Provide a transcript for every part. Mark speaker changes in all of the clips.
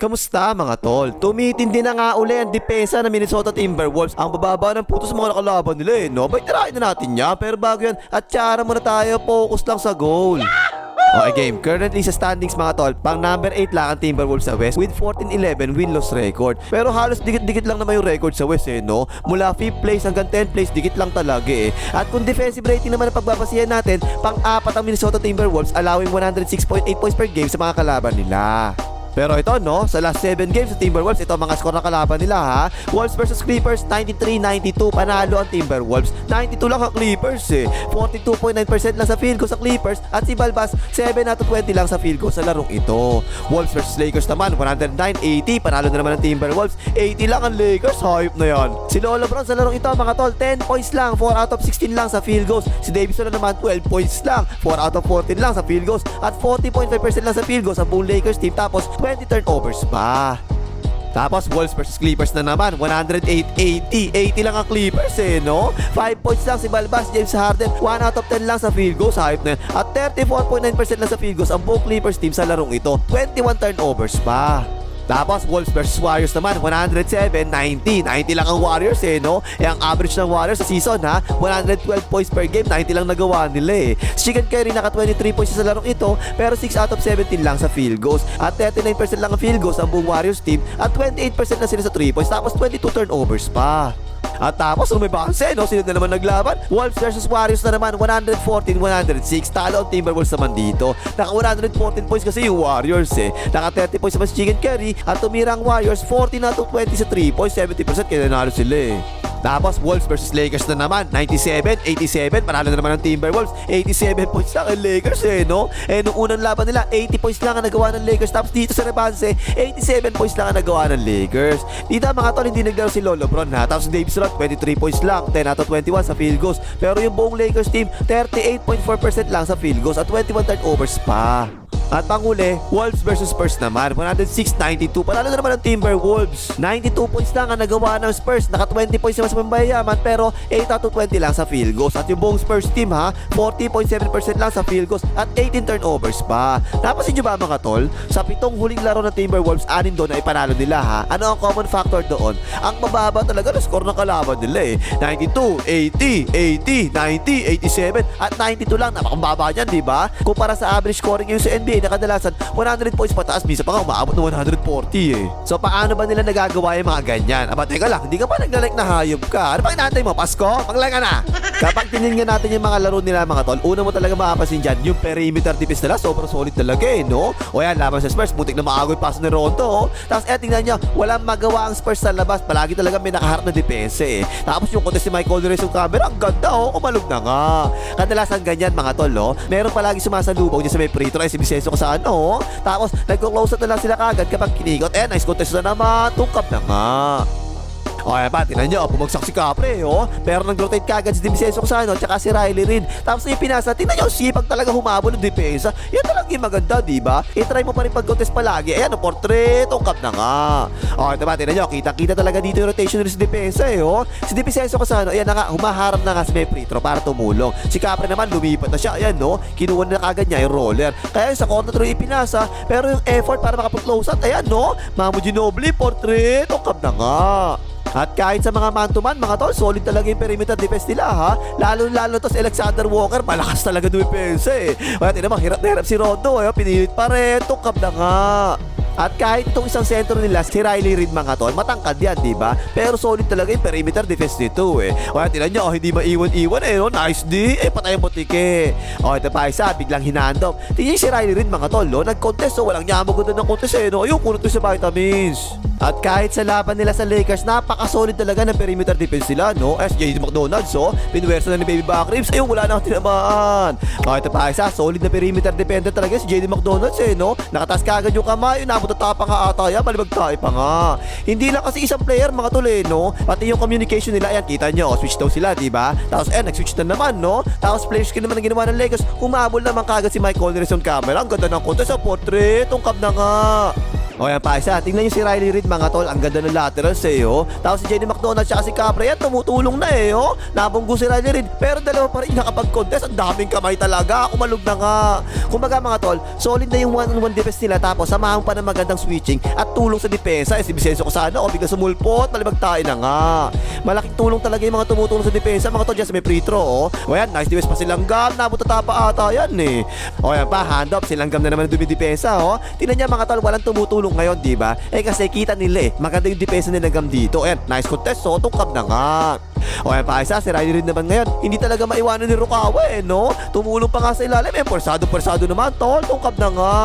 Speaker 1: Kamusta mga tol? Tumitindi na nga uli ang depensa ng Minnesota Timberwolves. Ang bababa ng putos mga nakalaban nila eh, no? Bay, tirahin na natin yan. Pero bago yan, at tsara muna tayo, focus lang sa goal. Okay game, currently sa standings mga tol, pang number 8 lang ang Timberwolves sa West with 14-11 win-loss record. Pero halos dikit-dikit lang naman yung record sa West eh, no? Mula 5th place hanggang 10th place, dikit lang talaga eh. At kung defensive rating naman ang pagbabasihan natin, pang-apat ang Minnesota Timberwolves allowing 106.8 points per game sa mga kalaban nila. Pero ito no, sa last 7 games sa Timberwolves, ito mga score na kalaban nila ha. Wolves versus Clippers, 93-92, panalo ang Timberwolves. 92 lang ang Clippers eh. 42.9% lang sa field goal sa Clippers at si Balbas, 7 out of 20 lang sa field goal sa larong ito. Wolves versus Lakers naman, 109-80, panalo na naman ang Timberwolves. 80 lang ang Lakers, hype na yan. Si Lolo Brown sa larong ito, mga tol, 10 points lang, 4 out of 16 lang sa field goals. Si Davidson na naman, 12 points lang, 4 out of 14 lang sa field goals at 40.5% lang sa field goals ang buong Lakers team tapos 20 turnovers pa. Tapos Wolves versus Clippers na naman 108-80 80 lang ang Clippers eh no? 5 points lang si Balbas James Harden 1 out of 10 lang sa field goals Hype na yan At 34.9% lang sa field goals Ang buong Clippers team sa larong ito. 21 turnovers pa tapos Wolves versus Warriors naman 107-90 90 lang ang Warriors eh no? Eh ang average ng Warriors sa season ha? 112 points per game 90 lang nagawa nila eh. Chicken Curry naka 23 points sa larong ito Pero 6 out of 17 lang sa field goals. At 39% lang ang field goals ang buong Warriors team At 28% na sila sa 3 points. Tapos 22 turnovers pa at tapos lumibanse, no? Sino na naman naglaban? Wolves versus Warriors na naman, 114-106. Talo ang Timberwolves naman dito. Naka 114 points kasi yung Warriors eh. Naka 30 points naman si Chicken Curry. At tumira ang Warriors, 40 na to 20 sa 3 points. 70% kaya nanalo sila eh. Tapos Wolves versus Lakers na naman. 97-87 Panalo na naman ng Timberwolves. 87 points lang ang Lakers eh no? Eh nung unang laban nila 80 points lang ang nagawa ng Lakers. Tapos dito sa rebanse 87 points lang ang nagawa ng Lakers. Dito mga tol hindi naglaro si Lolo Bron ha? Tapos si Davis Roth 23 points lang. 10 out of 21 sa field goals. Pero yung buong Lakers team 38.4% lang sa field goals At 21 turnovers pa at panghuli, Wolves versus Spurs naman. 106-92. Panalo na naman ang Timberwolves. 92 points lang ang nagawa ng Spurs. Naka 20 points naman sa pambayaman pero 8 out of 20 lang sa field goals. At yung buong Spurs team ha, 40.7% lang sa field goals at 18 turnovers pa. Napasin nyo ba mga tol? Sa pitong huling laro ng Timberwolves, anin doon ay panalo nila ha. Ano ang common factor doon? Ang mababa talaga na score ng kalaban nila eh. 92, 80, 80, 90, 87 at 92 lang. Napakababa niyan, di ba? Kumpara sa average scoring ngayon sa NBA na kadalasan 100 points pataas, minsan pa nga umaabot ng 140 eh. So paano ba nila nagagawa yung mga ganyan? Aba teka lang, hindi ka pa naglalike na hayop ka. Ano pa inaantay mo? Pasko? Mag-like na! Kapag tinignan natin yung mga laro nila mga tol, una mo talaga makapasin dyan, yung perimeter defense nila sobrang solid talaga eh, no? O yan, laban sa Spurs, butik na maagoy pass ni Ronto, oh. Tapos eh, tingnan nyo, walang magawa ang Spurs sa labas, palagi talaga may nakaharap na depensa eh. Tapos yung contest ni Michael Durant sa camera, ang ganda oh, umalog na nga. Kadalasan ganyan mga tol, no? Meron palagi sumasalubong dyan sa may free throw, eh, si Vicenzo ko sa ano. Tapos nagko-close na lang sila kagad kapag kinikot. Eh, nice contest na naman, tungkap na nga. O kaya pa, tinan nyo, bumagsak si Capre, oh. Pero nag-rotate kagad si Vincenzo Casano tsaka si Riley Reid. Tapos yung pinasa, tinan nyo, sipag talaga humabol ng depensa. Yan talaga yung maganda, di ba? I-try mo pa rin pag-contest palagi. Ayan, oh, portrait, tungkap na nga. O, ito ba, tinan nyo, kita-kita talaga dito yung rotation rin sa depensa, eh, oh. Si Vincenzo Casano, ayan na nga, humaharap na nga sa free throw para tumulong. Si Capre naman, lumipat na siya. Ayan, no, kinuha na kagad niya yung roller. Kaya sa corner throw ipinasa, pero yung effort para makapag-close out, ayan, no, Mamu Ginobili, portrait, tungkap na nga. At kahit sa mga man-to-man, mga tol, solid talaga yung perimeter defense nila, ha? Lalo-lalo to si Alexander Walker, malakas talaga dumipensa, eh. Kaya tinan mo, hirap na hirap si Rondo, eh. Pinilit pa rin, tukap na nga. At kahit itong isang center nila, si Riley Reid mga tol, matangkad yan, di ba? Pero solid talaga yung perimeter defense nito eh. Kaya tinan nyo, oh, hindi maiwan-iwan eh, no? Nice D, eh, patay ang butike. O, ito pa isa, biglang hinandok. Tingnan si Riley Reid mga tol, no? Nag-contest, so walang nyamag ng contest eh, no? Ayun, kunot ko sa vitamins. At kahit sa laban nila sa Lakers, napaka-solid talaga ng perimeter defense nila, no? As JD McDonald's, so, pinwersa na ni Baby Back Ribs, ayun, wala na akong tinamaan. Ito pa isa, solid na perimeter defender talaga si JD McDonald's, eh, no? Nakataas kagad yung kamay, nabot at pa nga ata yan, balibag tayo pa nga. Hindi lang kasi isang player, mga tol, eh, no? Pati yung communication nila, ayan, kita nyo, switch daw sila, di ba? Tapos, eh, nag-switch na naman, no? Tapos, players skin naman ang ginawa ng Lakers, humabol naman kagad si Mike Conley sa camera. Ang ganda ng contest sa portrait, tungkap na nga. O yan pa isa, tingnan nyo si Riley Reid mga tol, ang ganda ng laterals eh oh. Tapos si Jenny McDonald siya si Capra yan, tumutulong na eh oh. Nabunggo si Riley Reid, pero dalawa pa rin nakapag-contest, ang daming kamay talaga, kumalog na nga. Kumbaga mga tol, solid na yung one-on-one defense nila tapos samahan pa ng magandang switching at tulong sa depensa. Eh, si Vicencio Cosano, o bigla sumulpot, malibag tayo na nga. Malaking tulong talaga yung mga tumutulong sa depensa, mga tol, dyan sa may free throw oh. O yan, nice defense pa silang gam, nabot na tapa ata yan eh. O yan pa, hand up, silang gam na naman dumidepensa oh. Tingnan niya mga tol, walang tumutulong ngayon, di ba? Eh kasi kita nila eh, maganda yung depensa nila gam dito. Ayan, nice contest, so tungkab na nga. O yan pa isa, si Riley rin naman ngayon, hindi talaga maiwanan ni Rukawa eh, no? Tumulong pa nga sa ilalim, eh, persado-persado naman, tol, tungkab na nga.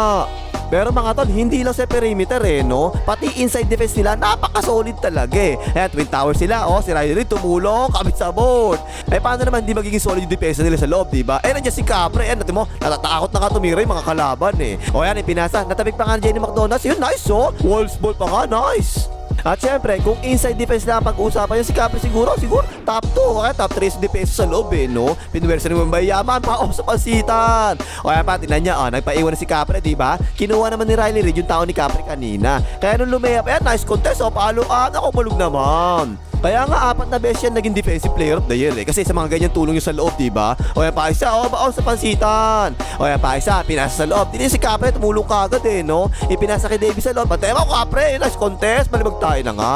Speaker 1: Pero mga tol, hindi lang sa perimeter eh, no? Pati inside defense nila, napaka-solid talaga eh. Ayan, Twin Tower sila, oh, si Riley tumulong, kabit sa board. Eh, paano naman hindi magiging solid yung depensa nila sa loob, di ba? Eh, nandiyan si Capre, eh, natin mo, natatakot na nga tumira yung mga kalaban eh. O yan, ipinasa, natabik pa nga ni Jenny McDonald's, yun, nice oh. Wolves ball pa nga, nice. At syempre, kung inside defense ang pag-uusapan yung si Capri siguro, siguro top 2, kaya top 3 sa defense sa loob eh, no? Pinuwersa ni Mumbai Yaman, pa sa pasitan. O kaya pa, tinan niya, oh, nagpaiwan na si Capri, di ba? Kinuha naman ni Riley Reid yung tao ni Capri kanina. Kaya nung lumayap, ayan, nice contest, oh, palo ah, ako malug naman. Kaya nga apat na beses yan naging defensive player of the year eh. Kasi sa mga ganyan tulong yung sa loob, di ba? O yan pa isa, o baon sa pansitan. O yan pa isa, pinasa sa loob. Hindi si Capre, tumulong ka agad eh, no? Ipinasa kay Davis sa loob. Pantay mo, Capre, nice contest. Malibag tayo na nga.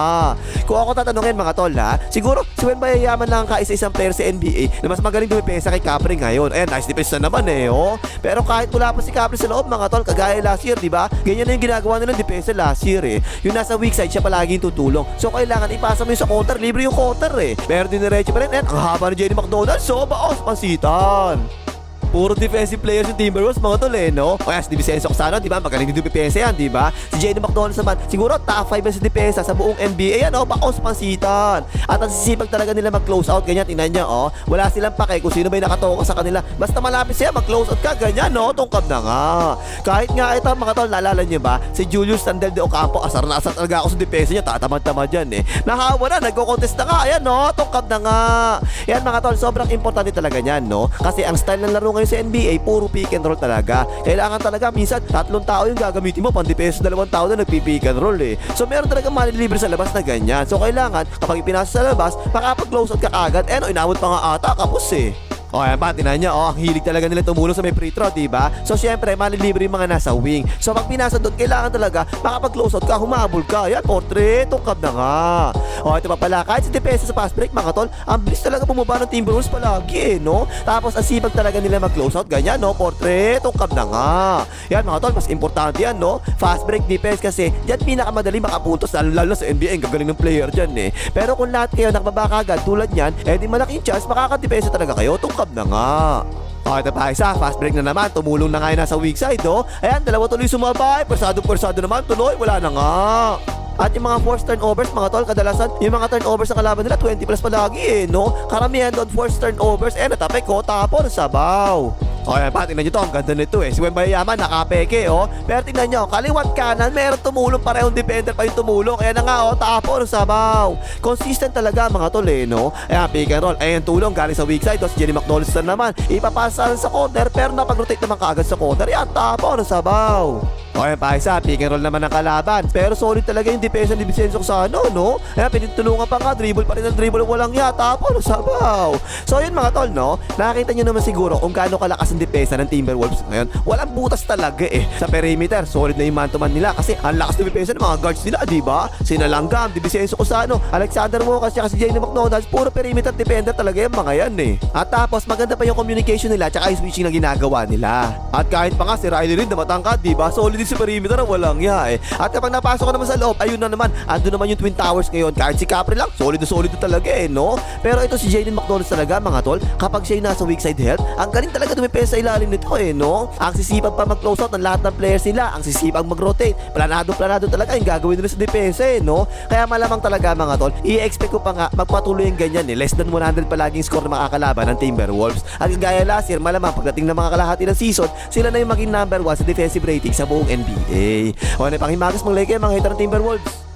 Speaker 1: Kung ako tatanungin mga tol ha, siguro si Wen Bayayaman lang kaisa-isang player sa NBA na mas magaling dumipesa kay Capre ngayon. Ayan, nice defense na naman eh, oh. Pero kahit wala pa si Capre sa loob, mga tol, kagaya last year, di ba? Ganyan na yung ginagawa nilang depensa last year eh. Yung nasa weak side, siya palagi tutulong. So kailangan ipasa mo yung sa counter, libre yung counter eh. Pero diniretso pa rin, and ang haba ni Jenny McDonald, so baos, pansitan. Puro defensive players yung Timberwolves mga tol eh, no? O kaya si Vincenzo Cosano, di ba? Magaling din depensa yan, di ba? Si Jenny McDonald naman, siguro top 5 yan sa depensa sa buong NBA. Yan, oh, bakos pansitan. At ang sisipag talaga nila mag-close out, ganyan, tingnan niya, oh. Wala silang pake kung sino ba yung nakatoka sa kanila. Basta malapit siya, mag-close out ka, ganyan, no? Tungkab na nga. Kahit nga ito, mga tol, naalala niyo ba? Si Julius Sandel de Ocampo, asar na asar talaga ako sa depensa niya, tatamad-tamad yan eh. Nahawa na, nagko-contest na nga, ayan, no? Tungkab na nga. Yan, mga tol, sobrang importante talaga niyan, no? Kasi ang style ng laro ngayon sa NBA, puro pick and roll talaga. Kailangan talaga, minsan, tatlong tao yung gagamitin mo, pang-depensa dalawang tao na nagpi-pick and roll eh. So, meron talaga malilibre sa labas na ganyan. So, kailangan, kapag ipinasa sa labas, makapag-close out ka agad. Eh, no, inabot pa nga ata, kapos eh. O, ayan pa, tinan niya, oh, ang hilig talaga nila tumulong sa may free throw, diba? So, syempre, malilibre yung mga nasa wing. So, pag pinasa doon, kailangan talaga, makapag-close out ka, humabol ka. Yan, portrait, tungkab na nga. O, ito pa pala, kahit sa depensa sa fast break, mga tol, ang bilis talaga bumaba ng Timberwolves palagi, eh, no? Tapos, ang sipag talaga nila mag-close out, ganyan, no? Portrait, tungkab na nga. Yan, mga tol, mas importante yan, no? Fast break defense kasi, yan pinakamadali makapuntos, lalo, lalo sa NBA, ang gagaling ng player dyan, eh. Pero kung lahat kayo nakababa kagad, tulad yan, eh, di malaking chance, makakadepensa talaga kayo, tungkab na nga. O, ito pa fast break na naman, tumulong na nga yun nasa weak side, oh. Ayan, dalawa tuloy sumabay, persado-persado naman, tuloy, wala na nga. At yung mga forced turnovers, mga tol, kadalasan, yung mga turnovers sa kalaban nila, 20 plus palagi eh, no? Karamihan doon, forced turnovers, eh, natapik ko, tapon, sabaw. O, yan pa, tingnan nyo to, ang ganda nito eh. Si Wembayaman, nakapeke, oh. Pero tingnan nyo, kaliwat kanan, meron tumulong, parehong defender pa yung tumulong. Kaya na nga, oh, tapon, sabaw. Consistent talaga, mga tol, eh, no? Ayan, pick and roll. Ayan, tulong, galing sa weak side. Tapos Jenny McDonald's na naman. Ipapasa sa corner, pero napag-rotate naman kaagad sa corner. Yan, tapon, sabaw. Okay, pa isa, pick and roll naman ng kalaban. Pero solid talaga yung depensa ni Vicenzo sa ano, no? Kaya pinitulungan pa nga, dribble pa rin ang dribble, walang yata, tapon, sabaw. So yun mga tol, no? Nakita nyo naman siguro kung gaano kalakas ang depensa ng Timberwolves ngayon. Walang butas talaga eh. Sa perimeter, solid na yung man-to-man nila kasi ang lakas ng depensa ng mga guards nila, di ba? Sina Langgam, Di Vicenzo Cosano, Alexander Mocas, at si Jane McDonald's, puro perimeter defender talaga yung mga yan eh. At tapos, maganda pa yung communication nila at yung switching na ginagawa nila. At kahit pa nga si Riley Reid na matangkad, di ba? Solid din sa perimeter, walang ya eh. At kapag napasok ka naman sa loob, ayun na naman, ando naman yung Twin Towers ngayon. Kahit si Capri lang, solid na solid talaga eh, no? Pero ito si Jaden McDonald's talaga, mga tol, kapag siya nasa weak side health, ang galing talaga dumipesa sa ilalim nito eh, no? Ang sisipag pa mag-close out ng lahat ng players nila, ang sisipag mag-rotate, planado-planado talaga yung gagawin nila sa depensa eh, no? Kaya malamang talaga mga tol, i-expect ko pa nga magpatuloy yung ganyan eh, less than 100 palaging score na makakalaban ng Timberwolves. At gaya last year, malamang pagdating ng mga kalahati ng season, sila na yung maging number 1 sa defensive rating sa buong NBA. O ano pang himagas mga leke, mga hater ng Timberwolves?